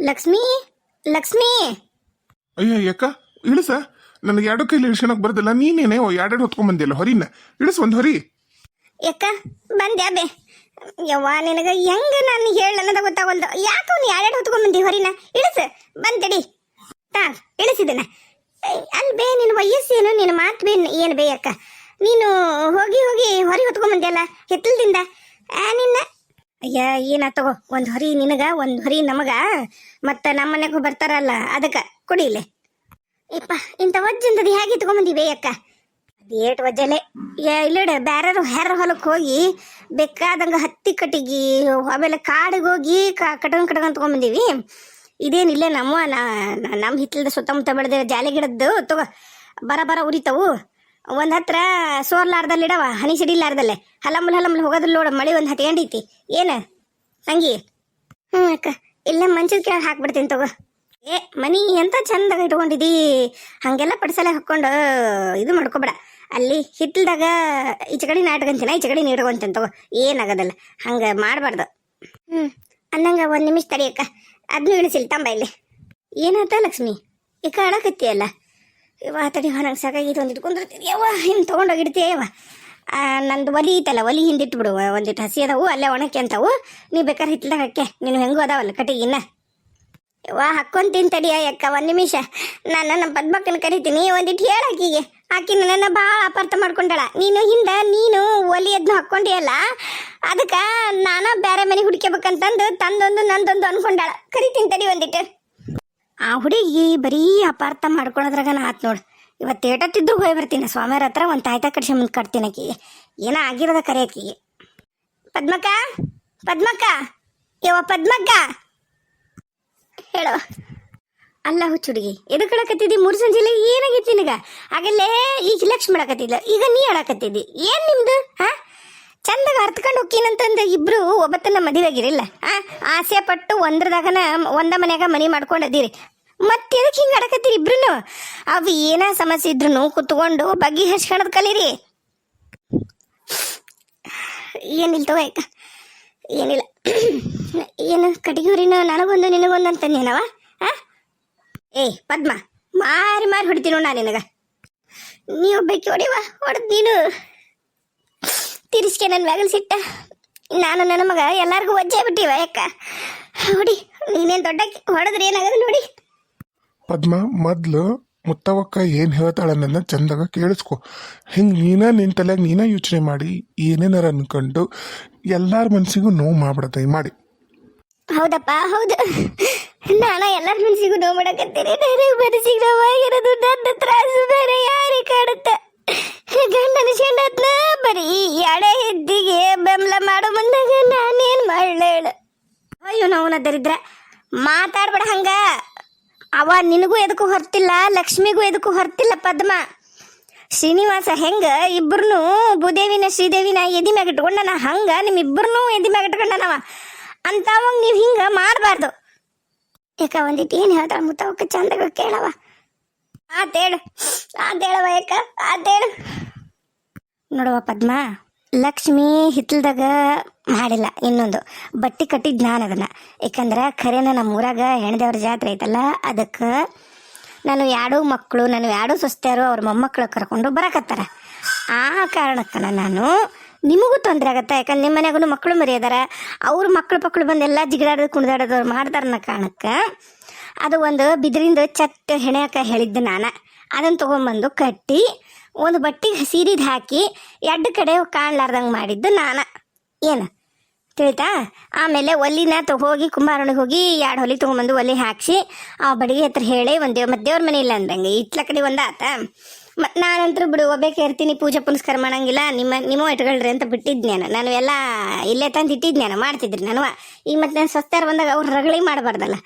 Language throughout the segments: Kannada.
ಲಕ್ಷ್ಮಿ ಲಕ್ಷ್ಮಿ. ಅಯ್ಯೋ ಯಾಕ ಇಳಿಸ. ನನಗೆ ಎರಡು ಕೈಲಿ ಇಳಿಸ್ಕೊಳಕ್ ಬರ್ದಿಲ್ಲ. ನೀನೇನೆ ಎರಡೆರಡು ಹೊತ್ಕೊಂಡ್ ಬಂದಿಲ್ಲ ಹೊರಿನ. ಇಳಿಸ್ ಒಂದು ಹೊರಿ. ಯಾಕ ಬಂದ್ಯಾ ಬೇ. ಯವ್ವ ನಿನಗ ಹೆಂಗ ನಾನು ಹೇಳ ಅನ್ನೋದ ಗೊತ್ತಾಗಲ್ದು. ಯಾಕ ಅವ್ನು ಎರಡು ಹೊತ್ಕೊಂಡ್ ಬಂದಿ ಹೊರಿನ? ಇಳಿಸ ಬಂದಡಿ ತಾ ಇಳಿಸಿದನ. ಅಲ್ಲಿ ಬೇ ನಿನ್ನ ವಯಸ್ಸೇನು ನಿನ್ನ ಮಾತು ಬೇ ಏನು ಬೇ ಅಕ್ಕ. ನೀನು ಹೋಗಿ ಹೋಗಿ ಹೊರಿ ಹೊತ್ಕೊಂಡ್ ಬಂದ್ಯಲ್ಲ ಹಿತ್ತಲದಿಂದ. ಆ ನಿನ್ನ ಅಯ್ಯ, ಏನ ತಗೋ, ಒಂದು ಹೊರಿ ನಿನಗ, ಒಂದು ಹೊರಿ ನಮಗ. ಮತ್ತು ನಮ್ಮ ಮನೆಗೂ ಬರ್ತಾರಲ್ಲ, ಅದಕ್ಕೆ ಕುಡಿಲೆ ಇಪ್ಪ, ಇಂಥ ವಜ್ಜಂದದು ಹೇಗೆ ತಗೊಂಬಂದಿವೆ ಅಕ್ಕ? ಏಟ್ ವಜ್ಜಲೆ. ಇಲ್ಲಡ ಬ್ಯಾರರು ಹೆರ ಹೊಲಕ್ಕೆ ಹೋಗಿ ಬೇಕಾದಂಗ ಹತ್ತಿ ಕಟ್ಟಿಗೆ, ಆಮೇಲೆ ಕಾಡಿಗೆ ಹೋಗಿ ಕಟ್ಕೊಂಡ್ ಕಟ್ಕೊಂಡು ತಗೊಂಬಂದೀವಿ. ಇದೇನಿಲ್ಲ ನಮ್ಮ ನಮ್ಮ ಹಿತ್ತಲದ ಸುತ್ತಮುತ್ತ ಬೆಳೆದ ಜಾಲಿ ಗಿಡದ್ದು ತಗೋ, ಬರ ಬರ ಉರಿತಾವು. ಒಂದ್ ಹತ್ರ ಸೋರ್ಲಾರ್ದಲ್ಲಿ ಇಡವ ಹನಿ ಸಿಡಿಲಾರ್ದಲ್ಲೇ ಹಲಮುಲ್ ಹಲಮುಲ್ ಹೋಗೋದ್ರ ನೋಡ, ಮಳೆ ಒಂದು ಹತ್ಕೊಂಡೈತಿ ಏನ? ಹಂಗಿ. ಹ್ಞೂ ಅಕ್ಕ, ಇಲ್ಲ, ಮಂಚದ ಕೆಳಗೆ ಹಾಕ್ಬಿಡ್ತೀನಿ ತಗೋ. ಏ, ಮನಿ ಎಂತ ಚಂದಾಗ ಇಟ್ಕೊಂಡಿದಿ? ಹಂಗೆಲ್ಲ ಪಡಿಸಲೆ ಹಾಕೊಂಡು ಇದು ಮಾಡ್ಕೊಬೇಡ. ಅಲ್ಲಿ ಹಿತ್ತಲ್ದಾಗ ಈಚೆ ನಾಟ್ಕಂತೀನ ಈಚೆ ಕಡೆ ನೀಡ್ಕೊಂತೀನಿ ತಗೋ. ಏನಾಗೋದಲ್ಲ, ಹಂಗೆ ಮಾಡಬಾರ್ದು. ಹ್ಞೂ ಅನ್ನಂಗ ಒಂದು ನಿಮಿಷ ತಡಿಯಕ್ಕ ಅದನ್ನೂ ಇಳಿಸಿಲ್ಲ ತಂಬ ಇಲ್ಲಿ. ಏನಾಯ್ತ ಲಕ್ಷ್ಮಿ? ಈಗ ಅಳಕತ್ತೀಯಲ್ಲ ಇವ ತಡಿ ನನಗೆ ಸಾಕಾಗಿತ್ತು ಒಂದು ಇಟ್ಕೊಂಡಿರ್ತೀನಿ ಯವ್ವ ಹಿಂಗೆ ತೊಗೊಂಡೋಗಿ ಇಡ್ತೀಯ ಯವ್ವ? ಆ, ನಂದು ಒಲಿ ಐತಲ್ಲ ಒಲಿ ಹಿಂದಿಟ್ಟು ಬಿಡು ಒಂದಿಟ್ಟು ಹಸಿ ಅದಾವು ಅಲ್ಲೇ ಒಣಕ್ಕೆ ಅಂತಾವು. ನೀ ಬೇಕಾದ್ರೆ ಹಿತ್ತಲ್ದಾಗ ಹಾಕೆ ನೀನು ಹೆಂಗೂ ಅದಾವಲ್ಲ ಕಟ್ಟಿಗೆ ಇನ್ನ. ವಾ ಹಾಕ್ಕೊಂತೀನಿ ತಡಿಯ ಯಾಕ ಒಂದು ನಿಮಿಷ. ನಾನು ನಮ್ಮ ಪದ್ಮಕ್ಕನ ಕರಿತೀನಿ ಒಂದಿಟ್ಟು ಹೇಳ ಆಕಿಗೆ. ಆಕಿ ನನ್ನ ಭಾಳ ಅಪಾರ್ಥ ಮಾಡ್ಕೊಂಡಾಳ. ನೀನು ಹಿಂದೆ ನೀನು ಒಲಿ ಅದನ್ನ ಹಾಕ್ಕೊಂಡಿಯಲ್ಲ ಅದಕ್ಕೆ ನಾನು ಬೇರೆ ಮನೆ ಹುಡ್ಕೋಬೇಕಂತಂದು ತಂದೊಂದು ನಂದೊಂದು ಅನ್ಕೊಂಡಾಳ. ಕರಿತೀನಿ ತಡಿ ಒಂದಿಟ್ಟು. ಆ ಹುಡುಗಿ ಬರೀ ಅಪಾರ್ಥ ಮಾಡ್ಕೊಳೋದ್ರಾಗ ನಾ ಆತ್ ನೋಡು. ಇವತ್ತು ಏಟತ್ತಿದ್ರು ಹೋಗಿ ಬರ್ತೀನಿ. ಸ್ವಾಮಿಯವ್ರ ಹತ್ರ ಒಂದು ತಾಯ್ತ ಕಡ್ಸಿ ಮುಂದೆ ಕಟ್ತೀನಿ ಆಕಿ ಏನ ಆಗಿರೋದ ಕರೆ ಆಕಿಗೆ. ಪದ್ಮಕ್ಕ? ಪದ್ಮಕ್ಕ? ಯವ್ವ ಪದ್ಮಕ್ಕ? ಹೇಳೋ. ಅಲ್ಲ ಹುಚ್ಚುಡುಗಿ ಎದು ಕಳಕತ್ತಿದ್ದಿ ಮೂರು ಸಂಜೆಲಿ ಏನಾಗಿತ್ತು ನಿನಗ? ಆಗಲ್ಲೇ ಈಗ ಲಕ್ಷ್ಮಿ ಮಾಡಕತ್ತಿದ್ಲ ಈಗ ನೀ ಹೇಳಕತ್ತಿದ್ದಿ. ಏನ್ ನಿಮ್ದು? ಹಾ? ಚಂದಾಗ ಅರ್ತ್ಕೊಂಡು ಹೋಗ್ತೀನಂತಂದು ಇಬ್ರು ಒಬ್ಬತ್ತನ್ನ ಮದುವೆ ಆಗಿರಿಲ್ಲ ಆ ಆಸೆ ಪಟ್ಟು ಒಂದ್ರದಾಗನ ಒಂದ ಮನ್ಯಾಗ ಮನಿ ಅದೀರಿ ಮತ್ತೆ ಎದಕ್ಕೆ ಹಿಂಗೆ ಆಡಕತ್ತೀರಿ ಇಬ್ರು ಅವು ಏನ ಸಮಸ್ಯೆ ಇದ್ರು ಕುತ್ಕೊಂಡು ಬಗ್ಗಿ ಹಚ್ಕೊಳದ್ ಕಲೀರಿ. ಏನಿಲ್ಲ ತಗೋ ಏನಿಲ್ಲ. ಏನು ಕಟಿಗೂರಿನ ನನಗೊಂದು ನಿನಗೊಂದು ಅಂತಂದೇನವ ಏಯ್, ಪದ್ಮ, ಮಾರಿ ಮಾರಿ ಹೊಡಿತೀನಿ ನಾನು ನಿನಗ? ನೀ ಒಬ್ಬಕ್ಕೆ ಹೊಡಿವ, ಹೊಡೆದ್ ನೀನು. ತಿರ್ಸ್ಕೆ ನನ್ನ ಮ್ಯಾಗಲ್ ಸಿಟ್ಟ. ನಾನು ನನ್ನ ಮಗ ಎಲ್ಲಾರ್ಗು ಒಜ್ಜೆ ಬಿಟ್ಟಿವ ಯಾಕ? ನೋಡಿ ನೀನೇನು ದೊಡ್ಡ ಹೊಡೆದ್ರೆ ಏನಾಗದ ನೋಡಿ. ಪದ್ಮ ಮೊದ್ಲು ಮುತ್ತವಕ್ಕ ಏನ್ ಹೇಳ್ತಾಳೆ ನನ್ನ ಚಂದಾಗ ಕೇಳಿಸ್ಕೊ. ಹಿಂಗ್ ನೀನ ನಿನ್ ತಲೆಯಾಗ ನೀನ ಯೋಚನೆ ಮಾಡಿ ಏನೇನಾರ ಅನ್ಕೊಂಡು ಎಲ್ಲಾರ ಮನ್ಸಿಗೂ ನೋವು ಮಾಡ್ಬಿಡತ್ತೆ ಮಾಡಿ. ಹೌದಪ್ಪ ಹೌದು. ನಾನು ಎಲ್ಲರ ಮನ್ಸಿಗೂ ನೋವು ಮಾಡಕತ್ತೀನಿ. ನನಗೆ ಮನಸ್ಸಿಗೆ ನೋವಾಗಿರೋದು ನನ್ನ ತ್ರಾಸು. ಬೇರೆ ಯಾರಿಗೆ ಕಾಡುತ್ತೆ ಗಂಡನ ಶಂಡತ್ನ, ಬರೀ ಎಳೆ ಹೆದ್ದಿಗೆ ಬೆಂಬಲ ಮಾಡೋ ಮುಂದಾಗ ನಾನೇನು ಹೇಳು ಅಯ್ಯೋ ನೋವನ ದರಿದ್ರ. ಮಾತಾಡ್ಬೇಡ ಹಂಗ. ಅವ ನಿನಗೂ ಎದಕ್ಕೂ ಹೊರ್ತಿಲ್ಲ, ಲಕ್ಷ್ಮಿಗೂ ಎದಕ್ಕೂ ಹೊರ್ತಿಲ್ಲ ಪದ್ಮ. ಶ್ರೀನಿವಾಸ ಹೆಂಗ ಇಬ್ಬರನು ಭೂದೇವಿನ, ಶ್ರೀದೇವಿನ ಎದಿ ಮ್ಯಾಗ ಇಟ್ಕೊಂಡನ? ಹಂಗ ನಿಮ್ಮಿಬ್ಬರನ್ನೂ ಎದಿ ಮ್ಯಾಗ ಇಟ್ಕೊಂಡನವ. ಅಂತವಾಗ ನೀವು ಹಿಂಗ ಮಾಡಬಾರ್ದು. ಯಾಕ ಒಂದಿಟ್ಟು ಏನು ಹೇಳ್ತಾಳ ಮುತ್ತವಕ್ಕ, ಚಂದಾಗ ಕೇಳವ. ಆತೇಳು ಆತೇಳವ ಯಾಕ ಆತೇಳು ನೋಡುವ ಪದ್ಮ, ಲಕ್ಷ್ಮಿ ಹಿತ್ತಲ್ದಾಗ ಮಾಡಿಲ್ಲ ಇನ್ನೊಂದು. ಬಟ್ಟಿ ಕಟ್ಟಿದ್ ನಾನು ಅದನ್ನ. ಯಾಕಂದ್ರೆ ಖರೇನ ನಮ್ಮ ಊರಾಗ ಹೆಣ್ದೇವ್ರ ಜಾತ್ರೆ ಐತಲ್ಲ, ಅದಕ್ಕೆ ನಾನು ಎರಡು ಮಕ್ಕಳು, ನಾನು ಎರಡು ಸೊಸ್ತೆಯರು ಅವ್ರ ಮೊಮ್ಮಕ್ಕಳು ಕರ್ಕೊಂಡು ಬರಕತ್ತಾರ. ಆ ಕಾರಣಕ್ಕ ನಾನು ನಿಮಗೂ ತೊಂದರೆ ಆಗತ್ತೆ? ಯಾಕಂದ್ರೆ ನಿಮ್ಮ ಮನೆಗೂ ಮಕ್ಕಳು ಮರಿ ಅದಾರ ಅವ್ರ ಮಕ್ಕಳು ಪಕ್ಕಳು ಬಂದೆಲ್ಲ ಜಿಗಿದಾಡೋದು, ಕುಣಿದಾಡೋದು ಮಾಡ್ತಾರನ್ನ ಕಾರಣಕ್ಕೆ ಅದು ಒಂದು ಬಿದಿರಿಂದ ಚಟ್ ಹೆಣೆಯಕ್ಕೆ ಹೇಳಿದ್ದೆ ನಾನು. ಅದನ್ನು ತೊಗೊಂಬಂದು ಕಟ್ಟಿ, ಒಂದು ಬಟ್ಟಿಗೆ ಸೀರಿದ ಹಾಕಿ ಎರಡು ಕಡೆ ಕಾಣ್ಲಾರ್ದಂಗೆ ಮಾಡಿದ್ದು ನಾನು. ಏನು? ತಿಳಿತಾ? ಆಮೇಲೆ ಒಲಿನ ಹೋಗಿ ಕುಂಬಾರನಿಗೆ ಹೋಗಿ, ಎರಡು ಹೊಲಿ ತೊಗೊಂಬಂದು ಒಲಿ ಹಾಕಿಸಿ, ಆ ಬಡಿಗೆ ಹತ್ರ ಹೇಳಿ ಒಂದು ದೇವ್ ಮತ್ತು ದೇವ್ರ ಮನೆ ಇಲ್ಲ ಅಂದಂಗೆ ಇತ್ಲ ಕಡೆ ಒಂದು ಆತ. ನಾನಂತರೂ ಬಿಡು ಒಬ್ಬಕ್ಕೆ ಇರ್ತೀನಿ, ಪೂಜೆ ಪುನಸ್ಕಾರ ಮಾಡಂಗಿಲ್ಲ, ನಿಮ್ಮ ನಿಮ್ಮ ಇಟ್ಕೊಳ್ರಿ ಅಂತ ಬಿಟ್ಟಿದ್ದೆ ನಾನು ಎಲ್ಲ ಇಲ್ಲೇ ತಂದು ನಾನು ಮಾಡ್ತಿದ್ರಿ ನಾನು. ಈಗ ಮತ್ತೆ ನಾನು ಸ್ವಸ್ಥರು ಬಂದಾಗ ಅವ್ರು ರಗಳಿ ಮಾಡಬಾರ್ದಲ್ಲ.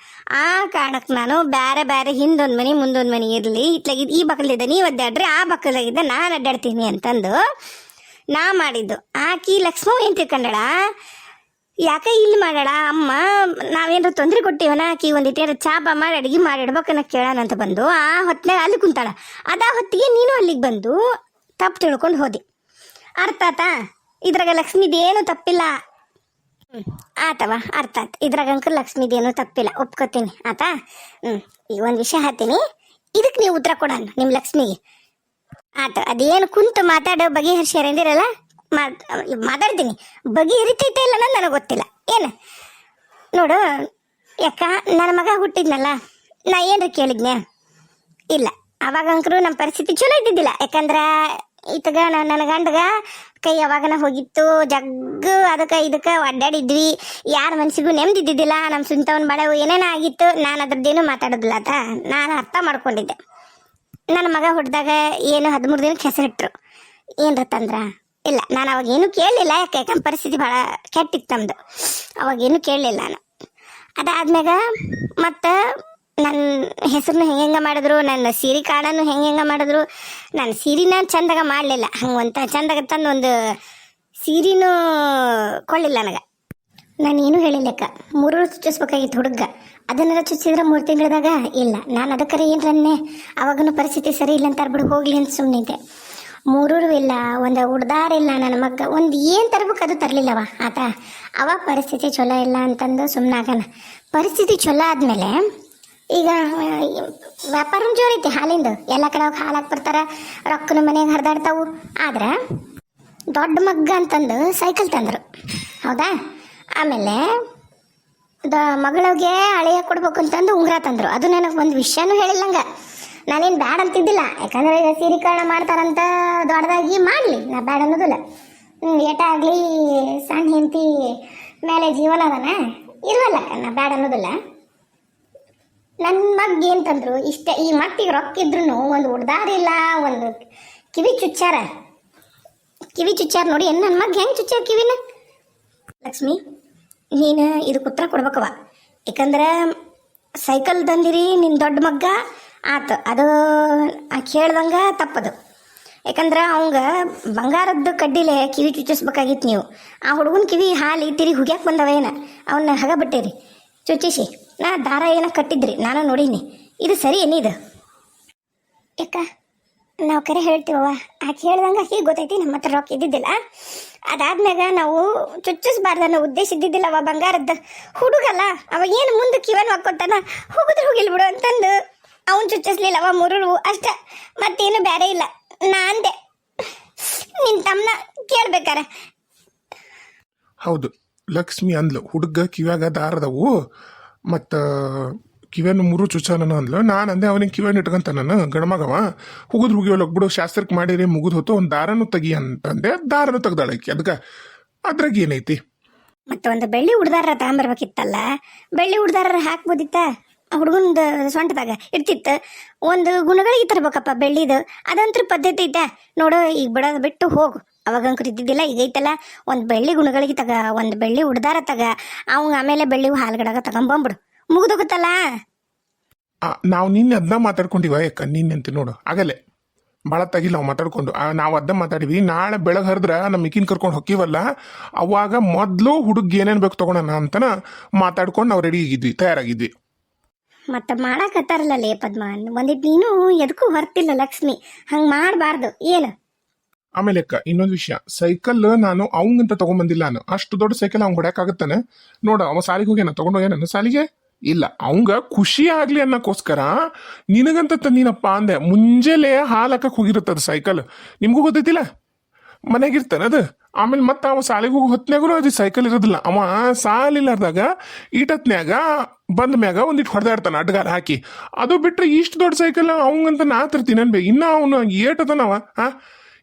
ಆ ಕಾರಣಕ್ಕೆ ನಾನು ಬೇರೆ ಬೇರೆ ಹಿಂದೊಂದು ಮನೆ, ಮುಂದೊಂದು ಮನೆ ಇರಲಿ ಇತ್ಲಾಗಿದ್ದು ಈ ಬಕ್ಕಲಿದ್ದ ನೀವು ಅಡ್ಡಾಡ್ರಿ ಆ ಬಕ್ಕಲಾಗಿದ್ದ ನಾನು ಅಡ್ಡಾಡ್ತೀನಿ ಅಂತಂದು ನಾ ಮಾಡಿದ್ದು. ಆಕಿ ಲಕ್ಷ್ಮೋ ಏನು ತಿಳ್ಕೊಂಡಳ ಯಾಕೆ ಇಲ್ಲಿ ಮಾಡಾಳ ಅಮ್ಮ, ನಾವೇನಾರು ತೊಂದರೆ ಕೊಟ್ಟಿವನ? ಆಕಿ ಒಂದಿಟ್ಟು ಚಾಪ ಮಾಡಿ, ಅಡಿಗೆ ಮಾಡಿ, ಇಡ್ಬೇಕನ್ನ ಕೇಳೋಣ ಅಂತ ಬಂದು ಆ ಹೊತ್ನಾಗ ಅಲ್ಲಿ ಕುಂತಾಳ. ಅದ ಹೊತ್ತಿಗೆ ನೀನು ಅಲ್ಲಿಗೆ ಬಂದು ತಪ್ಪು ತಿಳ್ಕೊಂಡು ಹೋದೆ. ಅರ್ಥ ಆತಾ? ಇದ್ರಾಗ ಲಕ್ಷ್ಮಿದೇನು ತಪ್ಪಿಲ್ಲ. ಆತವ, ಅರ್ಥ ಆತ. ಇದ್ರಾಗ ಅಂಕಲ್ ಲಕ್ಷ್ಮಿದೇನು ತಪ್ಪಿಲ್ಲ. ಒಪ್ಕೋತೀನಿ. ಆತಾ? ಹ್ಮ್, ಈ ಒಂದು ವಿಷಯ ಹಾತೀನಿ ಇದಕ್ಕೆ ನೀವು ಉತ್ತರ ಕೊಡೋಣ ನಿಮ್ಮ ಲಕ್ಷ್ಮಿಗೆ. ಆತ, ಅದೇನು ಕುಂತು ಮಾತಾಡೋ ಬಗೆಹರಿಸ್ಯಾರ ಮಾತ್- ಮಾತಾಡ್ತೀನಿ. ಬಗೆಹರಿತೈತೆ ಇಲ್ಲ ಅನ್ನೋದು ನನಗೆ ಗೊತ್ತಿಲ್ಲ. ಏನು? ನೋಡು, ಯಾಕ? ನನ್ನ ಮಗ ಹುಟ್ಟಿದ್ನಲ್ಲ, ನಾ ಏನ್ರಿ ಕೇಳಿದ್ನೆ ಇಲ್ಲ. ಅವಾಗ ಅಂಕರು ನಮ್ಮ ಪರಿಸ್ಥಿತಿ ಚಲೋ ಇದ್ದಿದ್ದಿಲ್ಲ. ಯಾಕಂದ್ರೆ, ಈತಗ ನನ್ನ ಗಂಡಗ ಕೈ ಯಾವಾಗನ ಹೋಗಿತ್ತು, ಜಗ್ಗು ಅದಕ್ಕೆ ಇದಕ್ಕೆ ಅಡ್ಡಾಡಿದ್ವಿ. ಯಾರ ಮನ್ಸಿಗೂ ನೆಮ್ಮದಿದ್ದಿದ್ದಿಲ್ಲ ನಮ್ಮ ಸುಂತವನ ಬಡವು ಏನೇನ ಆಗಿತ್ತು, ನಾನು ಅದ್ರದ್ದೇನು ಮಾತಾಡೋದಿಲ್ಲ ಅದ ನಾನು ಅರ್ಥ ಮಾಡ್ಕೊಂಡಿದ್ದೆ. ನನ್ನ ಮಗ ಹುಟ್ಟಿದಾಗ ಏನು ಹದಿಮೂರು ದಿನಕ್ಕೆ ಹೆಸರಿಟ್ರು. ಏನ್ರ ತಂದ್ರ? ಇಲ್ಲ, ನಾನು ಅವಾಗ ಏನು ಕೇಳಲಿಲ್ಲ. ಯಾಕೆ, ಯಾಕಂದ್ರೆ ಪರಿಸ್ಥಿತಿ ಭಾಳ ಕೆಟ್ಟಿತ್ತು ನಮ್ದು. ಅವಾಗ ಏನು ಕೇಳಲಿಲ್ಲ ನಾನು. ಅದಾದ್ಮ್ಯಾಗ ಮತ್ತು ನನ್ನ ಹೆಸರನ್ನು ಹೆಂಗೆ ಮಾಡಿದ್ರು, ನನ್ನ ಸೀರೆ ಕಾಡನ್ನು ಹೆಂಗೆ ಮಾಡಿದ್ರು ನನ್ನ ಸೀರೆನ ಚಂದಾಗ ಮಾಡಲಿಲ್ಲ. ಹಂಗಂತ ಚಂದಾಗ ತಂದು ಒಂದು ಸೀರೆನೂ ಕೊಳ್ಳಿಲ್ಲ ನನಗೆ. ನಾನು ಏನು ಹೇಳಿಲ್ಲಕ್ಕ ಮೂರು ಚುಚ್ಚಿಸ್ಬೇಕಾಗಿತ್ತು ಹುಡುಗ. ಅದನ್ನೆಲ್ಲ ಚುಚ್ಚಿದ್ರೆ ಮೂರು ತಿಂಗಳದಾಗ ಇಲ್ಲ. ನಾನು ಅದಕ್ಕರೆ ಏನ್ರನ್ನೇ? ಅವಾಗನು ಪರಿಸ್ಥಿತಿ ಸರಿ ಇಲ್ಲ ಅಂತ ಬಿಡು, ಹೋಗ್ಲಿ ಅಂತ ಸುಮ್ಮನಿದ್ದೆ ಮೂರೂರು ಇಲ್ಲ ಒಂದು ಉಡ್ದಾರ ಇಲ್ಲ ನನ್ನ ಮಗ್ಗ ಒಂದು ಏನು ತರ್ಬೇಕು ಅದು ತರಲಿಲ್ಲವ, ಆತ. ಅವ ಪರಿಸ್ಥಿತಿ ಚಲೋ ಇಲ್ಲ ಅಂತಂದು ಸುಮ್ಮನಾಗನ ಪರಿಸ್ಥಿತಿ ಚಲೋ ಆದಮೇಲೆ, ಈಗ, ವ್ಯಾಪಾರ ಜೋರೈತಿ ಹಾಲಿಂದು. ಎಲ್ಲ ಕಡೆ ಹಾಲು ಹಾಕ್ಬಿಡ್ತಾರೆ ರೊಕ್ಕನ ಮನೆಗೆ ಹರಿದಾಡ್ತಾವು. ಆದ್ರೆ, ದೊಡ್ಡ ಮಗ್ಗ ಅಂತಂದು ಸೈಕಲ್ ತಂದರು. ಹೌದಾ? ಆಮೇಲೆ, ದ ಮಗಳಿಗೆ ಅಳೆಯ ಕೊಡ್ಬೇಕು ಅಂತಂದು ಉಂಗುರ ತಂದರು. ಅದು ನನಗೆ ಒಂದು ವಿಷಯನೂ ಹೇಳಿಲ್ಲಂಗ ನಾನೇನು ಬ್ಯಾಡ ಅಂತಿದ್ದಿಲ್ಲ. ಯಾಕಂದ್ರೆ ಈಗ ಸೀರೀಕರಣ ಮಾಡ್ತಾರಂತ ದೊಡ್ಡದಾಗಿ ಮಾಡಲಿ. ನಾ ಬ್ಯಾಡ ಅನ್ನೋದಿಲ್ಲ. ಹ್ಞೂ ಏಟ ಆಗಲಿ, ಸಣ್ಣ ಹೆಂಡತಿ ಮೇಲೆ ಜೀವನ ಅದನ? ಇರುವಲ್ಲ. ನಾ ಬ್ಯಾಡ ಅನ್ನೋದಿಲ್ಲ. ನನ್ನ ಮಗ್ ಏನು ತಂದ್ರು? ಇಷ್ಟ, ಈ ಮಟ್ಟಿಗೆ ರೊಕ್ಕ ಇದ್ರು ಒಂದು ಉಡ್ದಾರಿಲ್ಲ, ಒಂದು ಕಿವಿ ಚುಚ್ಚಾರ. ಕಿವಿ ಚುಚ್ಚಾರ ನೋಡಿ ನನ್ನ ಮಗ್ ಹೆಂಗೆ ಚುಚ್ಚಾರ ಕಿವಿನ? ಲಕ್ಷ್ಮಿ, ನೀನು ಇದಕ್ಕೆ ಉತ್ತರ ಕೊಡ್ಬೇಕವ ಯಾಕಂದ್ರೆ ಸೈಕಲ್ ತಂದಿರಿ ನಿನ್ನ ದೊಡ್ಡ ಮಗ್ಗ ಆತು. ಅದು ಕೇಳ್ದಂಗ ತಪ್ಪದು. ಯಾಕಂದ್ರೆ ಅವಂಗ ಬಂಗಾರದ್ದು ಕಡ್ಡಿಲೆ ಕಿವಿ ಚುಚ್ಚಿಸ್ಬೇಕಾಗಿತ್ತು ನೀವು. ಆ ಹುಡುಗನ ಕಿವಿ ಹಾಲಿ ತಿರಿ ಹುಗ್ಯಾಕೆ ಬಂದವ ಏನ? ಅವನ್ನ ಹಗ ಬಿಟ್ಟಿರಿ. ಚುಚ್ಚಿಸಿ. ನಾ ದಾರ ಏನ ಕಟ್ಟಿದ್ರಿ? ನಾನು ನೋಡೀನಿ. ಇದು ಸರಿ ಏನಿದು ಯಾಕ? ನಾವು ಕರೆ ಹೇಳ್ತೀವವ್ವ. ಆಕೆ ಹೇಳ್ದಂಗೆ ಹೀಗೆ ಗೊತ್ತೈತಿ, ನಮ್ಮ ಹತ್ರ ರೊಕ್ಕ ಇದ್ದಿದ್ದಿಲ್ಲ. ಅದಾದ್ಮ್ಯಾಗ ನಾವು ಚುಚ್ಚಿಸ್ಬಾರ್ದು ಅನ್ನೋ ಉದ್ದೇಶ ಇದ್ದಿದ್ದಿಲ್ಲ ಅವ ಬಂಗಾರದ್ದು. ಹುಡುಗಲ್ಲ, ಅವ ಏನು ಮುಂದೆ ಕಿವನ್ ಹಾಕೊಟ್ಟಾನ ಹೋಗಿದ್ರೆ ಹೋಗಿಲ್ ಬಿಡು ಅಂತಂದು. ಅವನ್ ಚುಚ್ಚಿಸ್ಲಿಲ್ಲ ಅವ ಮುರುಳು ಅಷ್ಟ ಮತ್ತೇನು ಬೇರೆ ಇಲ್ಲ. ನಾಂದೆ ನಿನ್ ತಮ್ಮನ ಕೇಳ್ಬೇಕಾರ. ಹೌದು ಲಕ್ಷ್ಮಿ ಅಂದ್ಲು ಹುಡುಗ ಕಿವ್ಯಾಗ ದಾರದವು ಮತ್ತು ಕಿವ್ಯಾನ ಮುರು ಚುಚ್ಚಾನ ಅಂದ್ಲು. ನಾನು ಅಂದೆ ಅವನಿಗೆ ಕಿವ್ಯಾನ ಇಟ್ಕೊಂತ ನಾನು ಗಣಮಗವ ಹುಗುದ್ ಹುಗಿಯೋಲ್ಲ ಬಿಡು ಶಾಸ್ತ್ರಕ್ಕೆ ಮಾಡಿರಿ ಮುಗಿದು ಹೊತ್ತು ಒಂದು ದಾರನು ತೆಗಿ ಅಂತಂದೆ ದಾರನು ತೆಗ್ದಾಳಕಿ ಅದಕ್ಕೆ ಅದ್ರಾಗ ಏನೈತಿ? ಮತ್ತೆ ಒಂದು ಬೆಳ್ಳಿ ಉಡ್ದಾರ ತಗೊಂಬರ್ಬೇಕಿತ್ತಲ್ಲ ಬೆಳ್ಳಿ ಉಡ್ದಾರ ಹಾಕ್ಬೋದಿತ್ತ? ಆ ಹುಡುಗಂದು ಸೊಂಟದಾಗ ಇರ್ತಿತ್ತು ಒಂದು ಗುಣಗಳಿಗೆ ತರ್ಬೇಕಪ್ಪ ಬೆಳ್ಳಿದು. ಅದಂತ್ರ ಪದ್ಧತಿ ಐತೆ. ನೋಡು, ಈಗ ಬಿಡೋದು ಬಿಟ್ಟು ಹೋಗು. ಅವಾಗ ಇದ್ದಿದ್ದಿಲ್ಲ, ಈಗ ಐತಲ್ಲ. ಒಂದು ಬೆಳ್ಳಿ ಗುಣಗಳಿಗೆ ತಗ, ಒಂದು ಬೆಳ್ಳಿ ಉಡ್ದಾರ ತಗ. ಅವಂಗ ಆಮೇಲೆ ಬೆಳ್ಳಿ ಹಾಲ್ಗಡಾಗ ತಗೊಂಬಂಬಿಡು ಮುಗ್ದೋಗುತ್ತಲ್ಲ? ನಾವು ನಿನ್ನೆ ಅದನ್ನ ಮಾತಾಡ್ಕೊಂಡಿವ, ಯಾಕ? ನಿನ್ನೆ ಅಂತ ನೋಡು, ಆಗಲೇ. ಭಾಳ ತಗಿಲ್ಲ ನಾವು ಮಾತಾಡ್ಕೊಂಡು. ನಾವು ಅದನ್ನ ಮಾತಾಡಿವಿ. ನಾಳೆ ಬೆಳಗ್ಗೆ ಹರಿದ್ರ ನಮ್ಮ ಮಿಕ್ಕಿನ ಕರ್ಕೊಂಡು ಹೊಕ್ಕಿವಲ್ಲ, ಅವಾಗ ಮೊದಲು ಹುಡುಗ ಏನೇನು ಬೇಕು ತೊಗೊಳೋಣ ಅಂತನ ಮಾತಾಡ್ಕೊಂಡು ನಾವು ರೆಡಿ ಆಗಿದ್ವಿ, ತಯಾರಾಗಿದ್ವಿ. ಮತ್ತೆ ಮಾಡಾಕತ್ತಾರಲ್ಲ ಲೇ ಪದ್ಮ ಒಂದಿಟ್ಟು ನೀನು ಎದಕ್ಕೂ ಹೊರ್ತಿಲ್ಲ ಲಕ್ಷ್ಮಿ. ಹಂಗೆ ಮಾಡಬಾರ್ದು. ಏನು? ಆಮೇಲೆ ಅಕ್ಕ, ಇನ್ನೊಂದು ವಿಷಯ. ಸೈಕಲ್ ನಾನು ಅವಂಗಂತ ತಗೊಂಬಂದಿಲ್ಲ ನಾನು. ಅಷ್ಟು ದೊಡ್ಡ ಸೈಕಲ್ ಅವ್ನು ಹೊಡ್ಯಾಕಾಗತ್ತಾನೆ. ನೋಡು, ಅವ ಸಾಲಿಗೆ ಹೋಗ್ಯಾನ ತಗೊಂಡೋಗ್ಯಾನ ಸಾಲಿಗೆ? ಇಲ್ಲ. ಅವಂಗ ಖುಷಿ ಆಗ್ಲಿ ಅನ್ನಕ್ಕೋಸ್ಕರ ನಿನಗಂತ ತಂದಿನಪ್ಪ ಅಂದೆ, ಮುಂಜಾನೆ ಹಾಲು ಹಾಕಕ್ ಹೋಗಿರುತ್ತದ ಸೈಕಲ್. ನಿಮಗೂ ಗೊತ್ತೈತಿಲ್ಲ? ಮನೆಗಿರ್ತಾನ ಅದು. ಆಮೇಲೆ ಮತ್ತೆ ಅವ ಸಾಲಿಗೆ ಹೋಗಿ ಹೊತ್ನ್ಯಾಗೂ ಅದು ಸೈಕಲ್ ಇರೋದಿಲ್ಲ. ಅವ ಸಾಲಿಲ್ಲಾರ್ದಾಗ ಈಟತ್ನ್ಯಾಗ ಬಂದ ಮ್ಯಾಗ ಒಂದಿಟ್ಟು ಹೊಡೆದಾಡ್ತಾನ, ಅಡ್ಗಾರ ಹಾಕಿ. ಅದು ಬಿಟ್ಟರೆ ಇಷ್ಟು ದೊಡ್ಡ ಸೈಕಲ್ ಅವಂಗಂತ ನಾ ತರ್ತೀನಿ ಅನ್ಬೇ. ಇನ್ನ ಅವನು ಏಟದನವ ಹಾ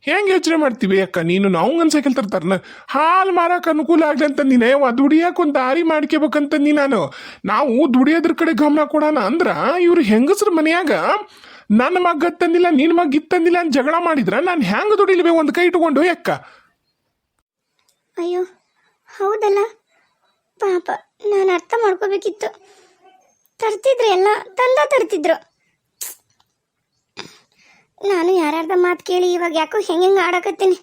ಹೆಂಗೆ ಯೋಚನೆ ಮಾಡ್ತೀವಿ ಅಕ್ಕ? ನೀನು ಅವಂಗನ್ ಸೈಕಲ್ ತರ್ತಾರನ? ಹಾಲು ಮಾರಕ್ಕೆ ಅನುಕೂಲ ಆಗ್ಲಿ ಅಂತ ನೀನೇ ದುಡಿಯಕ್ ಒಂದು ದಾರಿ ಮಾಡ್ಕೋಬೇಕಂತ ನೀ ನಾನು. ನಾವು ದುಡಿಯೋದ್ರ ಕಡೆ ಗಮನ ಕೊಡೋಣ ಅಂದ್ರೆ ಇವ್ರು ಹೆಂಗಸ್ರ ಮನೆಯಾಗ ನನ್ನ ಮಗ ತಂದಿಲ್ಲ ನಿನ್ನ ಮಗ ಇತ್ತಂದಿಲ್ಲ ಅಂತ ಜಗಳ ಮಾಡಿದ್ರ ನಾನು ಹೆಂಗೆ ದುಡಿಲ್ವೇ ಒಂದು ಕೈ ಇಟ್ಕೊಂಡು ಅಕ್ಕ ಅಯ್ಯೋ, ಹೌದಲ್ಲ? ಪಾಪ, ನಾನು ಅರ್ಥ ಮಾಡ್ಕೋಬೇಕಿತ್ತು. ತರ್ತಿದ್ರು ಎಲ್ಲ, ತಂದ ತರ್ತಿದ್ರು. ನಾನು ಯಾರ್ಯಾರ್ದ ಮಾತು ಕೇಳಿ ಇವಾಗ ಯಾಕೋ ಹೆಂಗೆ ಹೆಂಗೆ ಆಡಕತ್ತೀನಿ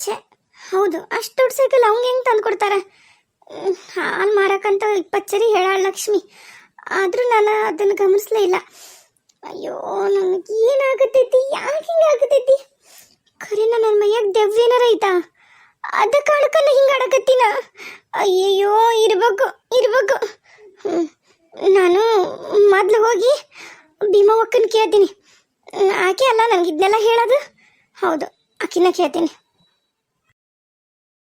ಛೇ, ಹೌದು, ಅಷ್ಟು ದೊಡ್ಡ ಸೈಕಲ್ ಅವಂಗೆ ಹೆಂಗೆ ತಂದು ಕೊಡ್ತಾರೆ? ಹಾಲು ಮಾರಕ್ಕಂತ ಇಪ್ಪತ್ತು ಸರಿ ಹೇಳಾಳ ಲಕ್ಷ್ಮಿ. ಆದರೂ ನಾನು ಅದನ್ನು ಗಮನಿಸ್ಲೇ ಇಲ್ಲ. ಅಯ್ಯೋ, ನನಗೆ ಏನಾಗತೈತಿ ಯಾಕೆ ಹಿಂಗೆ ಆಗತೈತಿ? ಖರೀನ ನನ್ನ ಮೈಯಾಗ ದೆವ್ವೇನಾರ ಐತಾ? ಅದ ಕಾರಣಕ್ಕನ್ನ ಹಿಂಗಾಡಕತ್ತಿನ ಅಯ್ಯಯ್ಯೋ, ಇರ್ಬೇಕು ಇರ್ಬೇಕು. ನಾನು ಮೊದ್ಲು ಹೋಗಿ ಭೀಮವಕ್ಕನ ಕೇಳ್ತೀನಿ. ಆಕೆ ಅಲ್ಲ ನನಗೆ ಇದನ್ನೆಲ್ಲ ಹೇಳೋದು. ಹೌದು, ಆಕಿನ ಕೇಳ್ತೀನಿ.